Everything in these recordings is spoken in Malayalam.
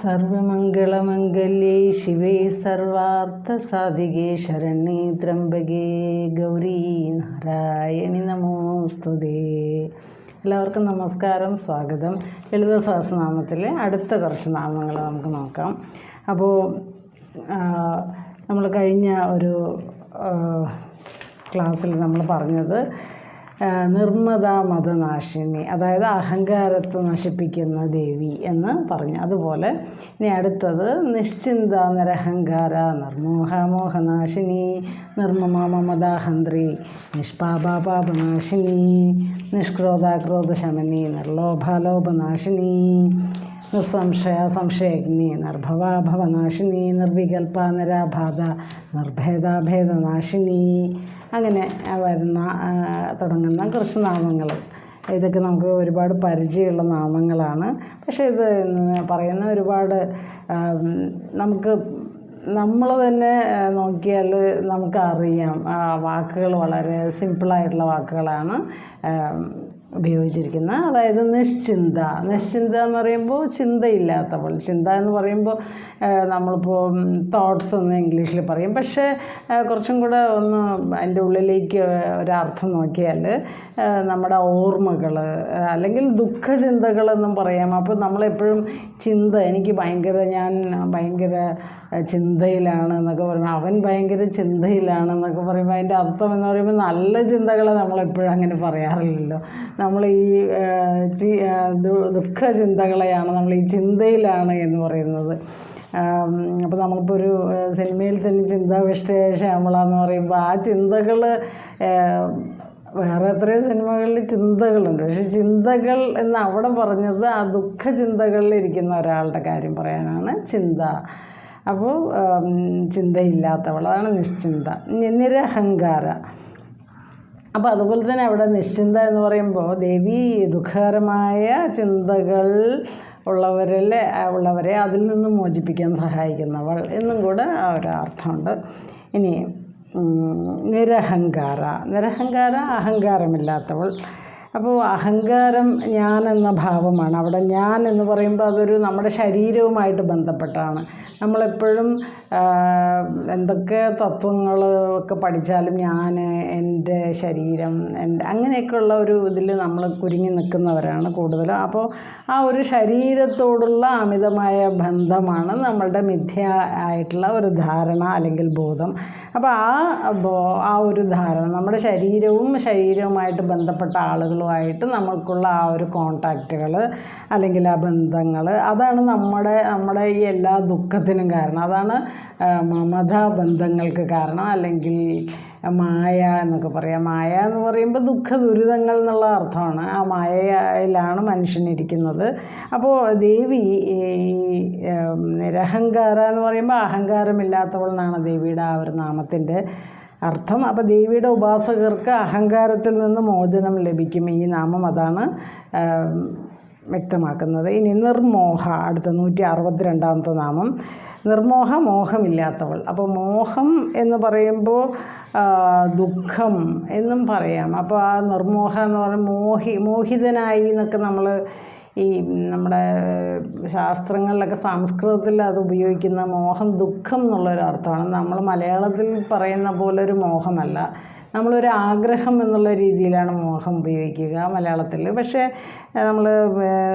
സർവമംഗളമംഗല്യേ ശിവേ സർവാർത്ഥസാധികേ ശരണ്യേ ത്രംബകേ ഗൗരീ നാരായണി നമോസ്തുതേ. എല്ലാവർക്കും നമസ്കാരം സ്വാഗതം. ലളിത സഹസ്രനാമത്തിലെ അടുത്ത കുറച്ച് നാമങ്ങൾ നമുക്ക് നോക്കാം. അപ്പോൾ നമ്മൾ കഴിഞ്ഞ ഒരു ക്ലാസ്സിൽ നമ്മൾ പറഞ്ഞത് നിർമ്മത മതനാശിനി അതായത് അഹങ്കാരത്തെ നശിപ്പിക്കുന്ന ദേവി എന്ന് പറഞ്ഞു. അതുപോലെ ഇനി അടുത്തത് നിശ്ചിന്ത നിരഹങ്കാര നിർമോഹമോഹനാശിനി നിർമ്മമ മമതാഹന്ത്രി നിഷ്പാപാപാപനാശിനി നിഷ്ക്രോധാക്രോധശമനി നിർലോഭാലോഭനാശിനി നിസ്സംശയ സംശയഗ്നി നിർഭവാഭവനാശിനി നിർവികൽപ നിരാബാധ നിർഭേദാഭേദനാശിനി അങ്ങനെ വരുന്ന തുടങ്ങുന്ന കുറച്ച് ഇതൊക്കെ നമുക്ക് ഒരുപാട് പരിചയമുള്ള നാമങ്ങളാണ്. പക്ഷേ ഇത് പറയുന്ന ഒരുപാട് നമുക്ക് നമ്മൾ തന്നെ നോക്കിയാൽ നമുക്കറിയാം. വാക്കുകൾ വളരെ സിമ്പിളായിട്ടുള്ള വാക്കുകളാണ്. ഉപയോഗിച്ചിരിക്കുന്നത് അതായത് നിശ്ചിന്ത. നിശ്ചിന്ത എന്ന് പറയുമ്പോൾ ചിന്തയില്ലാത്തവൾ. ചിന്ത എന്ന് പറയുമ്പോൾ നമ്മളിപ്പോൾ തോട്ട്സ് എന്ന് ഇംഗ്ലീഷിൽ പറയും. പക്ഷേ കുറച്ചും കൂടെ ഒന്ന് അതിന്റെ ഉള്ളിലേക്ക് ഒരർത്ഥം നോക്കിയാൽ നമ്മുടെ ഓർമ്മകൾ അല്ലെങ്കിൽ ദുഃഖചിന്തകളെന്നും പറയാം. അപ്പോൾ നമ്മളെപ്പോഴും ചിന്ത എനിക്ക് ഭയങ്കര ഞാൻ ഭയങ്കര ചിന്തയിലാണ് എന്നൊക്കെ പറയുമ്പോൾ അവൻ ഭയങ്കര ചിന്തയിലാണ് എന്നൊക്കെ പറയുമ്പോൾ അതിന്റെ അർത്ഥം എന്ന് പറയുമ്പോൾ നല്ല ചിന്തകളെ നമ്മളെപ്പോഴും അങ്ങനെ പറയാറില്ലല്ലോ. നമ്മൾ ഈ ദുഃഖ ചിന്തകളെയാണ് നമ്മൾ ഈ ചിന്തയിലാണ് എന്ന് പറയുന്നത്. അപ്പോൾ നമ്മളിപ്പോൾ ഒരു സിനിമയിൽ തന്നെ ചിന്താ ശ്യാമള എന്ന് പറയുമ്പോൾ ആ ചിന്തകൾ വേറെ എത്രയോ സിനിമകളിൽ ചിന്തകളുണ്ട്. പക്ഷെ ചിന്തകൾ എന്ന് അവിടെ പറഞ്ഞത് ആ ദുഃഖ ചിന്തകളിൽ ഇരിക്കുന്ന ഒരാളുടെ കാര്യം പറയാനാണ് ചിന്ത. അപ്പോൾ ചിന്തയില്ലാത്തവൾ. അതാണ് നിശ്ചിന്ത. നിരഹങ്കാര. അപ്പോൾ അതുപോലെ തന്നെ അവിടെ നിശ്ചിന്ത എന്ന് പറയുമ്പോൾ ദേവി ദുഃഖകരമായ ചിന്തകൾ ഉള്ളവരിൽ ഉള്ളവരെ അതിൽ നിന്ന് മോചിപ്പിക്കാൻ സഹായിക്കുന്നവൾ എന്നും കൂടെ ആ ഒരു അർത്ഥമുണ്ട്. ഇനി നിരഹങ്കാര. നിരഹങ്കാര അഹങ്കാരമില്ലാത്തവൾ. അപ്പോൾ അഹങ്കാരം ഞാൻ എന്ന ഭാവമാണ്. അവിടെ ഞാൻ എന്ന് പറയുമ്പോൾ അതൊരു നമ്മുടെ ശരീരവുമായിട്ട് ബന്ധപ്പെട്ടാണ്. നമ്മളെപ്പോഴും എന്തൊക്കെ തത്വങ്ങൾ ഒക്കെ പഠിച്ചാലും ഞാൻ എന്റെ ശരീരം എന്റെ അങ്ങനെയൊക്കെയുള്ള ഒരു ഇതിൽ നമ്മൾ കുരുങ്ങി നിൽക്കുന്നവരാണ് കൂടുതലും. അപ്പോൾ ആ ഒരു ശരീരത്തോടുള്ള അമിതമായ ബന്ധമാണ് നമ്മളുടെ മിഥ്യ ആയിട്ടുള്ള ഒരു ധാരണ അല്ലെങ്കിൽ ബോധം. അപ്പോൾ ആ ആ ഒരു ധാരണ നമ്മുടെ ശരീരവും ശരീരവുമായിട്ട് ബന്ധപ്പെട്ട ആളുകളുമായിട്ട് നമുക്കുള്ള ആ ഒരു കോണ്ടാക്റ്റുകൾ അല്ലെങ്കിൽ ആ ബന്ധങ്ങൾ അതാണ് നമ്മുടെ നമ്മുടെ ഈ എല്ലാ ദുഃഖത്തിനും കാരണം. അതാണ് മമതാ ബന്ധങ്ങൾക്ക് കാരണം. അല്ലെങ്കിൽ മായ എന്നൊക്കെ പറയാം. മായ എന്ന് പറയുമ്പോൾ ദുഃഖ ദുരിതങ്ങൾ എന്നുള്ള അർത്ഥമാണ്. ആ മായയിലാണ് മനുഷ്യനിരിക്കുന്നത് അപ്പോൾ ദേവി ഈ നിരഹങ്കാര എന്ന് പറയുമ്പോൾ അഹങ്കാരമില്ലാത്തവൾ എന്നാണ് ദേവിയുടെ ആ ഒരു നാമത്തിന്റെ അർത്ഥം. അപ്പോൾ ദേവിയുടെ ഉപാസകർക്ക് അഹങ്കാരത്തിൽ നിന്ന് മോചനം ലഭിക്കും. ഈ നാമം അതാണ് വ്യക്തമാക്കുന്നത്. ഇനി നിർമോഹ അടുത്ത നൂറ്റി അറുപത്തിരണ്ടാമത്തെ നാമം. നിർമോഹ മോഹമില്ലാത്തവൾ. അപ്പോൾ മോഹം എന്ന് പറയുമ്പോൾ ദുഃഖം എന്നും പറയാം. അപ്പോൾ ആ നിർമോഹ എന്ന് പറയുമ്പോൾ മോഹി മോഹിതനായി എന്നൊക്കെ നമ്മൾ ഈ നമ്മുടെ ശാസ്ത്രങ്ങളിലൊക്കെ സംസ്കൃതത്തിൽ അത് ഉപയോഗിക്കുന്ന മോഹം ദുഃഖം എന്നുള്ളൊരു അർത്ഥമാണ് നമ്മൾ മലയാളത്തിൽ പറയുന്ന പോലെ ഒരു മോഹമല്ല. നമ്മളൊരു ആഗ്രഹം എന്നുള്ള രീതിയിലാണ് മോഹം ഉപയോഗിക്കുക മലയാളത്തിൽ. പക്ഷേ നമ്മൾ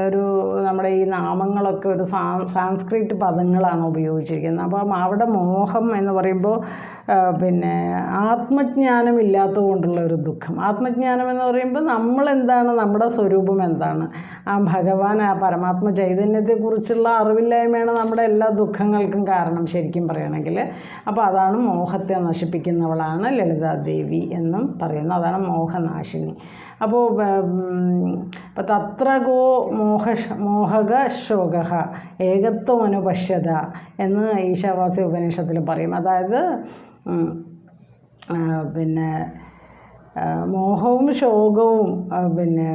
ഒരു നമ്മുടെ ഈ നാമങ്ങളൊക്കെ ഒരു സാ സാംസ്ക്രിറ്റ് പദങ്ങളാണ് ഉപയോഗിച്ചിരിക്കുന്നത്. അപ്പം അവിടെ മോഹം എന്ന് പറയുമ്പോൾ പിന്നെ ആത്മജ്ഞാനം ഇല്ലാത്തത് കൊണ്ടുള്ള ഒരു ദുഃഖം. ആത്മജ്ഞാനം എന്ന് പറയുമ്പോൾ നമ്മൾ എന്താണ് നമ്മുടെ സ്വരൂപം എന്താണ്? ആ ഭഗവാൻ ആ പരമാത്മ ചൈതന്യത്തെക്കുറിച്ചുള്ള അറിവില്ലായ്മയാണ് നമ്മുടെ എല്ലാ ദുഃഖങ്ങൾക്കും കാരണം ശരിക്കും പറയുകയാണെങ്കിൽ. അപ്പോൾ അതാണ് മോഹത്തെ നശിപ്പിക്കുന്നവളാണ് ലളിതാദേവി എന്നും പറയുന്നു അതാണ് മോഹനാശിനി. അപ്പോൾ അപ്പോൾ തത്ര ഗോ മോഹ മോഹക ശോക ഏകത്വമനുപശ്യത എന്ന് ഈശാവാസി ഉപനിഷത്തിൽ പറയും. അതായത് പിന്നെ മോഹവും ശോകവും പിന്നെ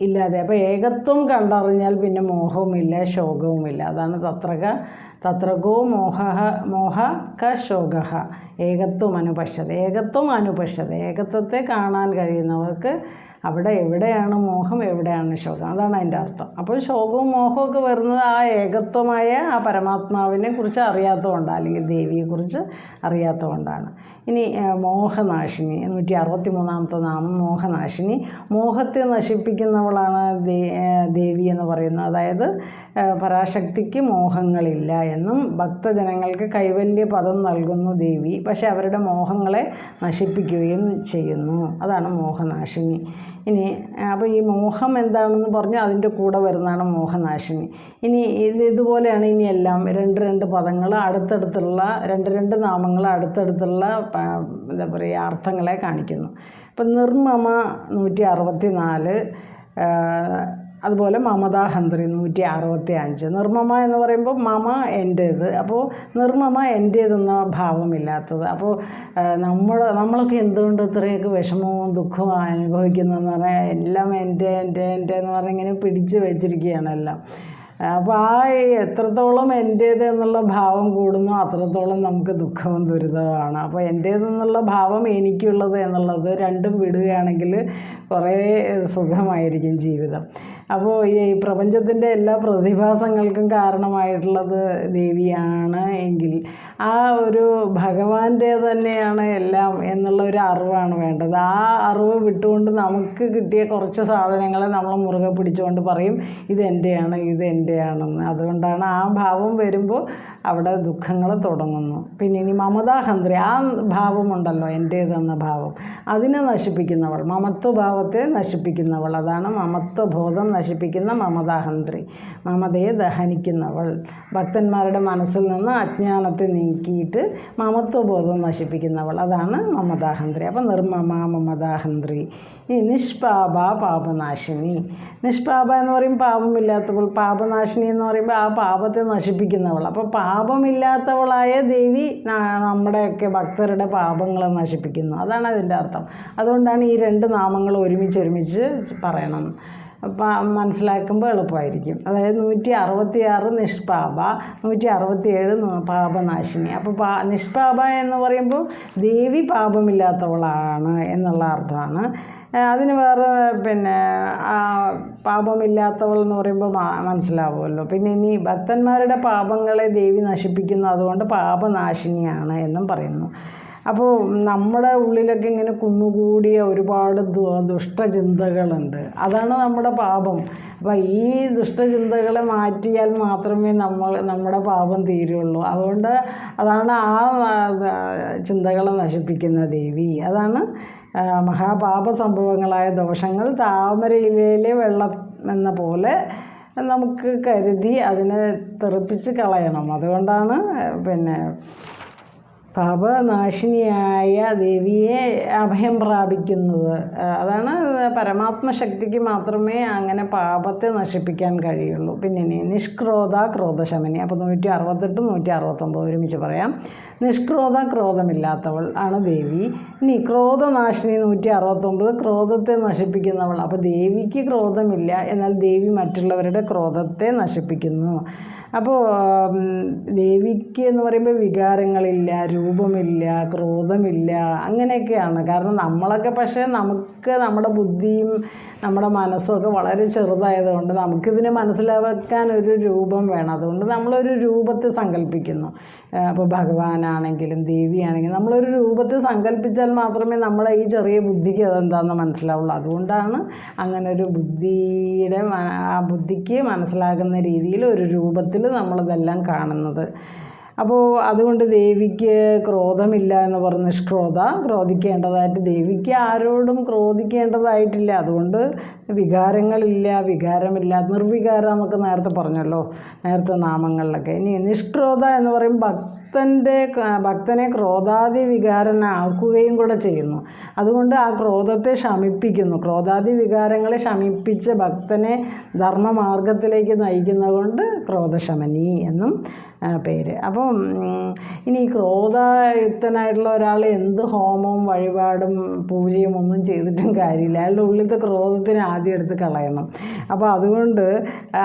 ഇല്ലാതെ. അപ്പോൾ ഏകത്വം കണ്ടറിഞ്ഞാൽ പിന്നെ മോഹവുമില്ല ശോകവുമില്ല. അതാണ് തത്രക തത്രകോ മോഹ മോഹ ക ശോക ഏകത്വം അനുപക്ഷത ഏകത്വം അനുപക്ഷത ഏകത്വത്തെ കാണാൻ കഴിയുന്നവർക്ക് അവിടെ എവിടെയാണ് മോഹം എവിടെയാണ് ശോകം? അതാണ് അതിന്റെ അർത്ഥം. അപ്പോൾ ശോകവും മോഹവും ഒക്കെ വരുന്നത് ആ ഏകത്വമായ ആ പരമാത്മാവിനെ കുറിച്ച് അറിയാത്തതുകൊണ്ടാണ് അല്ലെങ്കിൽ ദേവിയെക്കുറിച്ച് അറിയാത്തതുകൊണ്ടാണ്. ഇനി മോഹനാശിനി നൂറ്റി അറുപത്തി മൂന്നാമത്തെ നാമം മോഹനാശിനി. മോഹത്തെ നശിപ്പിക്കുന്നവളാണ് ദേവി എന്ന് പറയുന്നത്. അതായത് പരാശക്തിക്ക് മോഹങ്ങളില്ല എന്നും ഭക്തജനങ്ങൾക്ക് കൈവല്യ പദം നൽകുന്നു ദേവി. പക്ഷേ അവരുടെ മോഹങ്ങളെ നശിപ്പിക്കുകയും ചെയ്യുന്നു. അതാണ് മോഹനാശിനി. ഇനി അപ്പോൾ ഈ മോഹം എന്താണെന്ന് പറഞ്ഞാൽ അതിന്റെ കൂടെ വരുന്നതാണ് മോഹനാശിനി. ഇനി ഇത് ഇതുപോലെയാണ് ഇനി എല്ലാം. രണ്ട് രണ്ട് പദങ്ങൾ അടുത്തടുത്തുള്ള രണ്ട് രണ്ട് നാമങ്ങൾ അടുത്തടുത്തുള്ള എന്താ പറയുക അർത്ഥങ്ങളെ കാണിക്കുന്നു. ഇപ്പം നിർമ്മമ നൂറ്റി അറുപത്തി നാല് അതുപോലെ മമതാ ഹന്ത്രി നൂറ്റി അറുപത്തി അഞ്ച് നിർമ്മമ എന്ന് പറയുമ്പോൾ മമ എന്റേത്. അപ്പോൾ നിർമ്മമ എന്റേതെന്ന ഭാവമില്ലാത്തത്. അപ്പോൾ നമ്മൾ നമ്മളൊക്കെ എന്തുകൊണ്ട് ഇത്രയൊക്കെ വിഷമവും ദുഃഖവും അനുഭവിക്കുന്നതെന്ന് പറഞ്ഞാൽ എല്ലാം എന്റെ എന്റെ എന്റെ എന്ന് പറഞ്ഞിങ്ങനെ പിടിച്ച് വെച്ചിരിക്കുകയാണ് എല്ലാം. അപ്പോൾ ആ എത്രത്തോളം എന്റേത് എന്നുള്ള ഭാവം കൂടുന്നു അത്രത്തോളം നമുക്ക് ദുഃഖവും ദുരിതവുമാണ്. അപ്പോൾ എന്റേതെന്നുള്ള ഭാവം എനിക്കുള്ളത് എന്നുള്ളത് രണ്ടും വിടുകയാണെങ്കിൽ കുറേ സുഖമായിരിക്കും ജീവിതം. അപ്പോൾ ഈ പ്രപഞ്ചത്തിന്റെ എല്ലാ പ്രതിഭാസങ്ങൾക്കും കാരണമായിട്ടുള്ളത് ദേവിയാണ് എങ്കിൽ ആ ഒരു ഭഗവാന്റെ തന്നെയാണ് എല്ലാം എന്നുള്ള ഒരു അറിവാണ് വേണ്ടത്. ആ അറിവ് വിട്ടുകൊണ്ട് നമുക്ക് കിട്ടിയ കുറച്ച് സാധനങ്ങളെ നമ്മൾ മുറുകെ പിടിച്ചുകൊണ്ട് പറയും ഇത് എന്റെയാണ് ഇത് അതുകൊണ്ടാണ് ആ ഭാവം വരുമ്പോൾ അവിടെ ദുഃഖങ്ങൾ തുടങ്ങുന്നു. പിന്നെ ഇനി മമതാഹന്ത്രി ആ ഭാവമുണ്ടല്ലോ എന്റേതെന്ന ഭാവം. അതിനെ നശിപ്പിക്കുന്നവൾ മമത്വഭാവത്തെ നശിപ്പിക്കുന്നവൾ. അതാണ് മമത്വബോധം നശിപ്പിക്കുന്ന മമതാഹന്ത്രി മമതയെ ദഹനിക്കുന്നവൾ. ഭക്തന്മാരുടെ മനസ്സിൽ നിന്ന് അജ്ഞാനത്തെ നീക്കിയിട്ട് മമത്വബോധം നശിപ്പിക്കുന്നവൾ. അതാണ് മമതാഹന്ത്രി അപ്പം നിർമ്മമ മമതാഹന്ത്രി ഈ നിഷ്പാപ പാപനാശിനി. നിഷ്പാപ എന്ന് പറയും പാപമില്ലാത്തവൾ പാപനാശിനി എന്ന് പറയുമ്പോൾ ആ പാപത്തെ നശിപ്പിക്കുന്നവൾ. അപ്പോൾ പാപമില്ലാത്തവളായ ദേവി നമ്മുടെയൊക്കെ ഭക്തരുടെ പാപങ്ങളെ നശിപ്പിക്കുന്നു. അതാണ് അതിന്റെ അർത്ഥം. അതുകൊണ്ടാണ് ഈ രണ്ട് നാമങ്ങൾ ഒരുമിച്ച് ഒരുമിച്ച് പറയണം. മനസ്സിലാക്കുമ്പോൾ എളുപ്പമായിരിക്കും അതായത് നൂറ്റി അറുപത്തി ആറ് നിഷ്പാപ നൂറ്റി അറുപത്തി ഏഴ് പാപനാശിനി. അപ്പോൾ പാ നിഷ്പാപ എന്ന് പറയുമ്പോൾ ദേവി പാപമില്ലാത്തവളാണ് എന്നുള്ള അർത്ഥമാണ്. അതിന് വേറെ പിന്നെ പാപമില്ലാത്തവൾ എന്ന് പറയുമ്പോൾ മനസ്സിലാവുമല്ലോ. പിന്നെ ഇനി ഭക്തന്മാരുടെ പാപങ്ങളെ ദേവി നശിപ്പിക്കുന്നു അതുകൊണ്ട് പാപനാശിനിയാണ് എന്നും പറയുന്നു. അപ്പോൾ നമ്മുടെ ഉള്ളിലൊക്കെ ഇങ്ങനെ കുന്നുകൂടിയ ഒരുപാട് ദുഷ്ടചിന്തകളുണ്ട്. അതാണ് നമ്മുടെ പാപം. അപ്പോൾ ഈ ദുഷ്ടചിന്തകളെ മാറ്റിയാൽ മാത്രമേ നമ്മൾ നമ്മുടെ പാപം തീരുള്ളൂ. അതുകൊണ്ട് അതാണ് ആ, ചിന്തകളെ നശിപ്പിക്കുന്ന ദേവി. അതാണ് മഹാപാപ സംഭവങ്ങളായ ദോഷങ്ങൾ താമരയിലെ വെള്ളം എന്ന പോലെ നമുക്ക് കരുതി അതിനെ തെറിപ്പിച്ച് കളയണം. അതുകൊണ്ടാണ് പിന്നെ പാപനാശിനിയായ ദേവിയെ അഭയം പ്രാപിക്കുന്നത്. അതാണ് പരമാത്മശക്തിക്ക് മാത്രമേ അങ്ങനെ പാപത്തെ നശിപ്പിക്കാൻ കഴിയുള്ളൂ. പിന്നെ നിഷ്ക്രോധ ക്രോധശമനി. അപ്പോൾ നൂറ്റി അറുപത്തെട്ട് നൂറ്റി അറുപത്തൊമ്പത് ഒരുമിച്ച് പറയാം. നിഷ്ക്രോധ ക്രോധമില്ലാത്തവൾ ആണ് ദേവി. ഇനി ക്രോധനാശിനി നൂറ്റി അറുപത്തൊമ്പത് ക്രോധത്തെ നശിപ്പിക്കുന്നവൾ. അപ്പോൾ ദേവിക്ക് ക്രോധമില്ല എന്നാൽ ദേവി മറ്റുള്ളവരുടെ ക്രോധത്തെ നശിപ്പിക്കുന്നു. അപ്പോൾ ദേവിക്ക് എന്ന് പറയുമ്പോൾ വികാരങ്ങളില്ല രൂപമില്ല ക്രോധമില്ല അങ്ങനെയൊക്കെയാണ്. കാരണം നമ്മളൊക്കെ പക്ഷേ നമുക്ക് നമ്മുടെ ബുദ്ധിയും നമ്മുടെ മനസ്സൊക്കെ വളരെ ചെറുതായതുകൊണ്ട് നമുക്കിതിനെ മനസ്സിലാക്കാൻ ഒരു രൂപം വേണം. അതുകൊണ്ട് നമ്മളൊരു രൂപത്തെ സങ്കല്പിക്കുന്നു. അപ്പോൾ ഭഗവാനാണെങ്കിലും ദേവിയാണെങ്കിലും നമ്മളൊരു രൂപത്തെ സങ്കല്പിച്ചാൽ മാത്രമേ നമ്മളെ ഈ ചെറിയ ബുദ്ധിക്ക് അതെന്താണെന്ന് മനസ്സിലാവുള്ളൂ. അതുകൊണ്ടാണ് അങ്ങനെ ഒരു ബുദ്ധിയുടെ ആ ബുദ്ധിക്ക് മനസ്സിലാകുന്ന രീതിയിൽ ഒരു രൂപത്തിൽ നമ്മളിതെല്ലാം കാണുന്നത്. അപ്പോൾ അതുകൊണ്ട് ദേവിക്ക് ക്രോധമില്ല എന്ന് പറഞ്ഞ് നിഷ്ക്രോധ ക്രോധിക്കേണ്ടതായിട്ട് ദേവിക്ക് ആരോടും ക്രോധിക്കേണ്ടതായിട്ടില്ല. അതുകൊണ്ട് വികാരങ്ങളില്ല വികാരമില്ല നിർവികാരം എന്നൊക്കെ നേരത്തെ പറഞ്ഞല്ലോ നേരത്തെ നാമങ്ങളിലൊക്കെ. ഇനി നിഷ്ക്രോധ എന്ന് പറയും ഭക്തന്റെ ഭക്തനെ ക്രോധാദി വികാരനാക്കുകയും കൂടെ ചെയ്യുന്നു. അതുകൊണ്ട് ആ ക്രോധത്തെ ശമിപ്പിക്കുന്നു. ക്രോധാദി വികാരങ്ങളെ ശമിപ്പിച്ച് ഭക്തനെ ധർമ്മമാർഗത്തിലേക്ക് നയിക്കുന്നത് കൊണ്ട് ക്രോധശമനി എന്നും പേര്. അപ്പം ഇനി ക്രോധയുക്തനായിട്ടുള്ള ഒരാൾ എന്ത് ഹോമവും വഴിപാടും പൂജയും ഒന്നും ചെയ്തിട്ടും കാര്യമില്ല. അയാളുടെ ഉള്ളിലത്തെ ക്രോധത്തിന് ആദ്യം എടുത്ത് കളയണം. അപ്പോൾ അതുകൊണ്ട്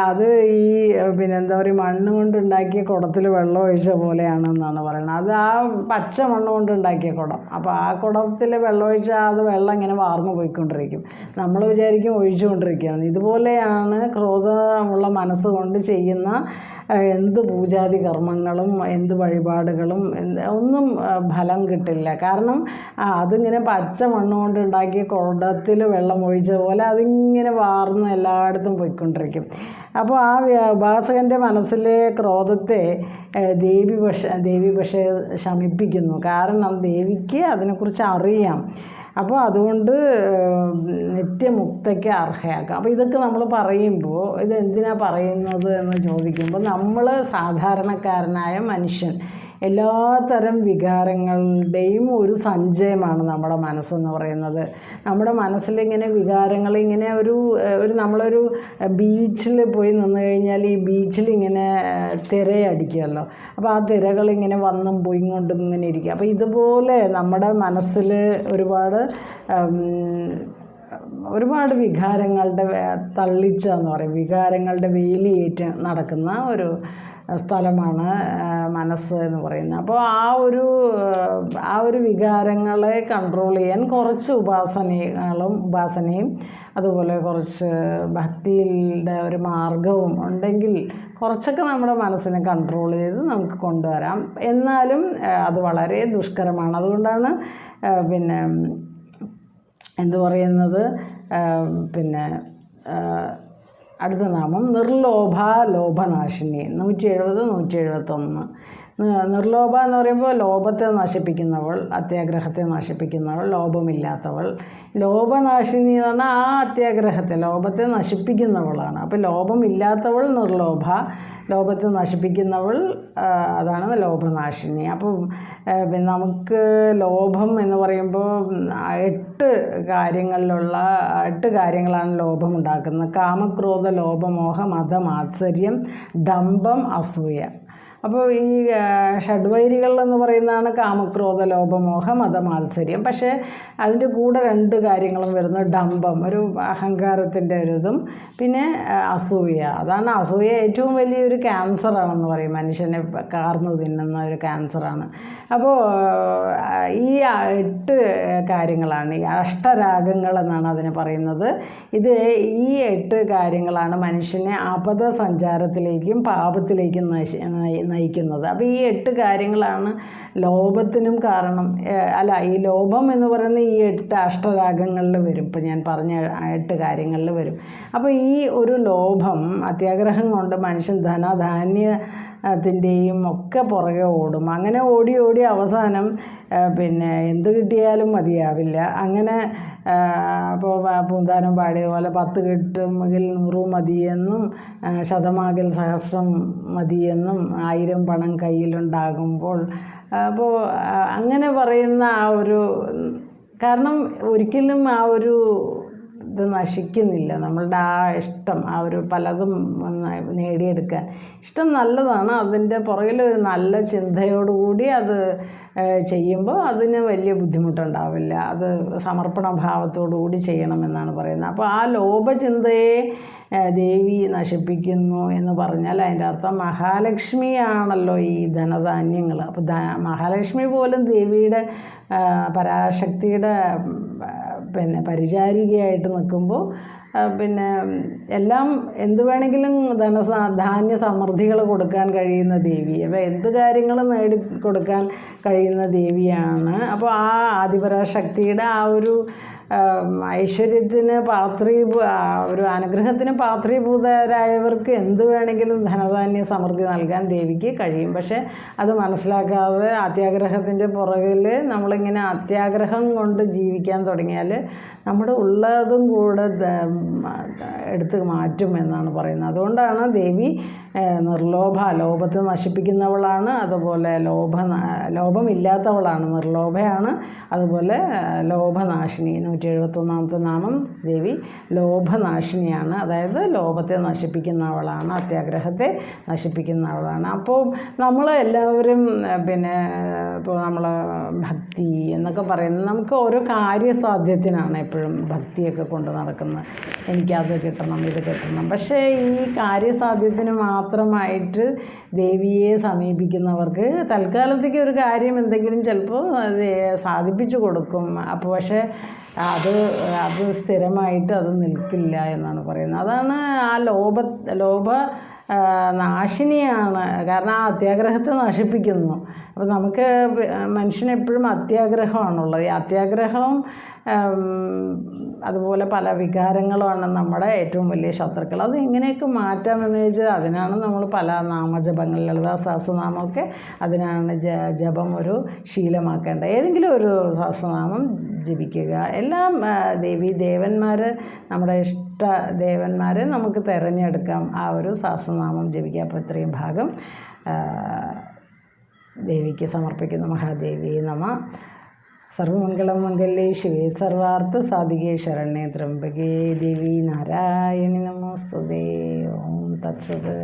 അത് ഈ പിന്നെ എന്താ പറയുക മണ്ണ് കൊണ്ടുണ്ടാക്കിയ കുടത്തിൽ വെള്ളം ഒഴിച്ച പോലെയാണെന്നാണ് പറയുന്നത്. അത് ആ പച്ച മണ്ണ് കൊണ്ടുണ്ടാക്കിയ കുടം. അപ്പോൾ ആ കുടത്തിൽ വെള്ളം ഒഴിച്ചാൽ അത് വെള്ളം ഇങ്ങനെ വാർന്നു പോയിക്കൊണ്ടിരിക്കും. നമ്മൾ വിചാരിക്കും ഒഴിച്ചുകൊണ്ടിരിക്കുകയാണ്. ഇതുപോലെയാണ് ക്രോധമുള്ള മനസ്സുകൊണ്ട് ചെയ്യുന്ന എന്ത് പൂജാതി കർമ്മങ്ങളും എന്ത് വഴിപാടുകളും ഒന്നും ഫലം കിട്ടില്ല. കാരണം അതിങ്ങനെ പച്ച മണ്ണ് കൊണ്ടുണ്ടാക്കിയ കുടത്തിൽ വെള്ളം ഒഴിച്ച പോലെ അതിങ്ങനെ വാർന്ന് എല്ലായിടത്തും പോയിക്കൊണ്ടിരിക്കും. അപ്പോൾ ആ ഉപാസകന്റെ മനസ്സിലെ ക്രോധത്തെ ദേവി പക്ഷേ ദേവി പക്ഷേ ശമിപ്പിക്കുന്നു. കാരണം ദേവിക്ക് അതിനെക്കുറിച്ച് അറിയാം. അപ്പോൾ അതുകൊണ്ട് നിത്യമുക്തയ്ക്ക് അർഹയാക്കാം. അപ്പോൾ ഇതൊക്കെ നമ്മൾ പറയുമ്പോൾ ഇതെന്തിനാണ് പറയുന്നത് എന്ന് ചോദിക്കുമ്പോൾ നമ്മൾ സാധാരണക്കാരനായ മനുഷ്യൻ എല്ലാത്തരം വികാരങ്ങളുടെയും ഒരു സഞ്ചയമാണ് നമ്മുടെ മനസ്സെന്ന് പറയുന്നത്. നമ്മുടെ മനസ്സിലിങ്ങനെ വികാരങ്ങൾ ഇങ്ങനെ ഒരു ഒരു നമ്മളൊരു ബീച്ചിൽ പോയി നിന്ന് കഴിഞ്ഞാൽ ഈ ബീച്ചിൽ ഇങ്ങനെ തിരയടിക്കുമല്ലോ അപ്പോൾ ആ തിരകൾ ഇങ്ങനെ വന്നും പോയി കൊണ്ടും ഇങ്ങനെ ഇരിക്കുക അപ്പോൾ ഇതുപോലെ നമ്മുടെ മനസ്സിൽ ഒരുപാട് ഒരുപാട് വികാരങ്ങളുടെ തള്ളിച്ചെന്ന് പറയും. വികാരങ്ങളുടെ വേലിയേറ്റ് നടക്കുന്ന ഒരു സ്ഥലമാണ് മനസ്സ് എന്ന് പറയുന്നത്. അപ്പോൾ ആ ഒരു ആ ഒരു വികാരങ്ങളെ കൺട്രോൾ ചെയ്യാൻ കുറച്ച് ഉപാസനകളും ഉപാസനയും അതുപോലെ കുറച്ച് ഭക്തിയുടെ ഒരു മാർഗവും ഉണ്ടെങ്കിൽ കുറച്ചൊക്കെ നമ്മുടെ മനസ്സിനെ കൺട്രോൾ ചെയ്ത് നമുക്ക് കൊണ്ടുവരാം. എന്നാലും അത് വളരെ ദുഷ്കരമാണ്. അതുകൊണ്ടാണ് പിന്നെ എന്തു പറയുന്നത്? പിന്നെ അടുത്ത നാമം നിർലോഭ ലോഭനാശിനി നൂറ്റി എഴുപത് നൂറ്റി എഴുപത്തൊന്ന് നിർലോഭ എന്ന് പറയുമ്പോൾ ലോഭത്തെ നശിപ്പിക്കുന്നവൾ അത്യാഗ്രഹത്തെ നശിപ്പിക്കുന്നവൾ ലോഭമില്ലാത്തവൾ. ലോഭനാശിനി എന്ന് പറഞ്ഞാൽ ആ അത്യാഗ്രഹത്തെ ലോഭത്തെ നശിപ്പിക്കുന്നവളാണ്. അപ്പോൾ ലോഭമില്ലാത്തവൾ നിർലോഭ ലോഭത്തെ നശിപ്പിക്കുന്നവൾ അതാണ് ലോഭനാശിനി. അപ്പം നമുക്ക് ലോഭം എന്ന് പറയുമ്പോൾ എട്ട് കാര്യങ്ങളിലുള്ള എട്ട് കാര്യങ്ങളാണ് ലോഭം ഉണ്ടാക്കുന്നത്. കാമക്രോധ ലോഭമോഹ മതമാത്സര്യം ഡംഭം അസൂയ. അപ്പോൾ ഈ ഷഡ്വൈരികൾ എന്ന് പറയുന്നതാണ് കാമക്രോധ ലോഭമോഹ മതമാത്സര്യം. പക്ഷേ അതിന്റെ കൂടെ രണ്ട് കാര്യങ്ങളും വരുന്നു. ഡംഭം ഒരു അഹങ്കാരത്തിന്റെ ഒരു ഇതും. പിന്നെ അസൂയ. അതാണ് അസൂയ ഏറ്റവും വലിയൊരു ക്യാൻസറാണെന്ന് പറയും. മനുഷ്യനെ കാർന്നു തിന്നുന്ന ഒരു ക്യാൻസറാണ്. അപ്പോൾ ഈ എട്ട് കാര്യങ്ങളാണ്. ഈ അഷ്ടരാഗങ്ങൾ എന്നാണ് അതിനെ പറയുന്നത്. ഇത് ഈ എട്ട് കാര്യങ്ങളാണ് മനുഷ്യനെ ആപദ സഞ്ചാരത്തിലേക്കും പാപത്തിലേക്കും നശി നയിക്കുന്നത്. അപ്പോൾ ഈ എട്ട് കാര്യങ്ങളാണ് ലോഭത്തിനും കാരണം അല്ല ഈ ലോഭം എന്ന് പറയുന്ന ഈ എട്ട് അഷ്ടരാഗങ്ങളിൽ വരും. ഇപ്പം ഞാൻ പറഞ്ഞ എട്ട് കാര്യങ്ങളിൽ വരും. അപ്പോൾ ഈ ഒരു ലോഭം അത്യാഗ്രഹം കൊണ്ട് മനുഷ്യൻ ധനധാന്യ ത്തിന്റെയും ഒക്കെ പുറകെ ഓടും. അങ്ങനെ ഓടി ഓടി അവസാനം പിന്നെ എന്ത് കിട്ടിയാലും മതിയാവില്ല. അങ്ങനെ അപ്പോൾ പൂന്താനം പാടിയ പോലെ പത്ത് കിട്ടുമെങ്കിൽ നൂറ് മതിയെന്നും ശതമാകിൽ സഹസ്രം മതിയെന്നും ആയിരം പണം കയ്യിലുണ്ടാകുമ്പോൾ അപ്പോൾ അങ്ങനെ പറയുന്ന ആ ഒരു കാരണം ഒരിക്കലും ആ ഒരു ഇത് നശിക്കുന്നില്ല. നമ്മളുടെ ആ ഇഷ്ടം ആ ഒരു പലതും നേടിയെടുക്കാൻ. ഇഷ്ടം നല്ലതാണ്. അതിന്റെ പുറകിൽ ഒരു നല്ല ചിന്തയോടുകൂടി അത് ചെയ്യുമ്പോൾ അതിന് വലിയ ബുദ്ധിമുട്ടുണ്ടാവില്ല. അത് സമർപ്പണ ഭാവത്തോടു കൂടി ചെയ്യണമെന്നാണ് പറയുന്നത്. അപ്പോൾ ആ ലോഭചിന്തയെ ദേവി നശിപ്പിക്കുന്നു എന്ന് പറഞ്ഞാൽ അതിന്റെ അർത്ഥം മഹാലക്ഷ്മിയാണല്ലോ ഈ ധനധാന്യങ്ങൾ. അപ്പോൾ മഹാലക്ഷ്മി പോലും ദേവിയുടെ പരാശക്തിയുടെ പിന്നെ പരിചാരികയായിട്ട് നിൽക്കുമ്പോൾ പിന്നെ എല്ലാം എന്ത് വേണമെങ്കിലും ധന ധാന്യ സമൃദ്ധികൾ കൊടുക്കാൻ കഴിയുന്ന ദേവി അപ്പോൾ എന്ത് കാര്യങ്ങളും നേടി കൊടുക്കാൻ കഴിയുന്ന ദേവിയാണ്. അപ്പോൾ ആ ആദിപരാശക്തിയുടെ ആ ഒരു ഐശ്വര്യത്തിന് പാത്രീ ഒരു അനുഗ്രഹത്തിന് പാത്രീഭൂതരായവർക്ക് എന്ത് വേണമെങ്കിലും ധനധാന്യ സമൃദ്ധി നൽകാൻ ദേവിക്ക് കഴിയും. പക്ഷേ അത് മനസ്സിലാക്കാതെ അത്യാഗ്രഹത്തിന്റെ പുറകിൽ നമ്മളിങ്ങനെ അത്യാഗ്രഹം കൊണ്ട് ജീവിക്കാൻ തുടങ്ങിയാൽ നമ്മുടെ ഉള്ളതും കൂടെ എടുത്ത് മാറ്റും എന്നാണ് പറയുന്നത്. അതുകൊണ്ടാണ് ദേവി നിർലോഭ ലോഭത്തെ നശിപ്പിക്കുന്നവളാണ് അതുപോലെ ലോഭ ലോഭമില്ലാത്തവളാണ് നിർലോഭയാണ് അതുപോലെ ലോഭനാശിനി നൂറ്റി എഴുപത്തൊന്നാമത്തെ നാമം ദേവി ലോഭനാശിനിയാണ് അതായത് ലോഭത്തെ നശിപ്പിക്കുന്നവളാണ് അത്യാഗ്രഹത്തെ നശിപ്പിക്കുന്നവളാണ്. അപ്പോൾ നമ്മൾ എല്ലാവരും പിന്നെ ഇപ്പോൾ നമ്മൾ ഭക്തി എന്നൊക്കെ പറയുന്നത് നമുക്ക് ഓരോ കാര്യസാധ്യത്തിനാണ് എപ്പോഴും ഭക്തിയൊക്കെ കൊണ്ട് നടക്കുന്നത്. എനിക്കത് കിട്ടണം ഇത് കിട്ടണം. പക്ഷേ ഈ കാര്യസാധ്യത്തിന് മാത്രമായിട്ട് ദേവിയെ സമീപിക്കുന്നവർക്ക് തൽക്കാലത്തേക്ക് ഒരു കാര്യം എന്തെങ്കിലും ചിലപ്പോൾ സാധിപ്പിച്ചു കൊടുക്കും. അപ്പോൾ പക്ഷേ അത് അത് സ്ഥിരമായിട്ട് അത് നിൽക്കില്ല എന്നാണ് പറയുന്നത്. അതാണ് ആ ലോഭ ലോഭ നാശിനിയാണ്. കാരണം ആ അത്യാഗ്രഹത്തെ നശിപ്പിക്കുന്നു. അപ്പോൾ നമുക്ക് മനുഷ്യനെപ്പോഴും അത്യാഗ്രഹമാണുള്ളത്. ഈ അത്യാഗ്രഹം അതുപോലെ പല വികാരങ്ങളുമാണ് നമ്മുടെ ഏറ്റവും വലിയ ശത്രുക്കൾ. അത് എങ്ങനെയൊക്കെ മാറ്റാമെന്ന് ചോദിച്ചാൽ അതിനാണ് നമ്മൾ പല നാമജപങ്ങൾ ലളിതാ സഹസ്രനാമമൊക്കെ അതിനാണ് ജ ജപം ഒരു ശീലമാക്കേണ്ടത്. ഏതെങ്കിലും ഒരു സഹസ്രനാമം ജപിക്കുക. എല്ലാം ദേവി ദേവന്മാർ നമ്മുടെ ഇഷ്ട ദേവന്മാരെ നമുക്ക് തിരഞ്ഞെടുക്കാം. ആ ഒരു സഹസ്രനാമം ജപിക്കുക അപ്പോൾ ഇത്രയും ഭാഗം ദേവിക്ക് സമർപ്പിക്കുന്നു മഹാദേവി നമ. സർവമംഗളം മംഗല്യേ ശിവേ സർവാർത്ഥ സാധികേ ശരണ്യേ ത്രംബകേ ദേവി നാരായണി നമോസ്തുതേ ഓം തത്സത്.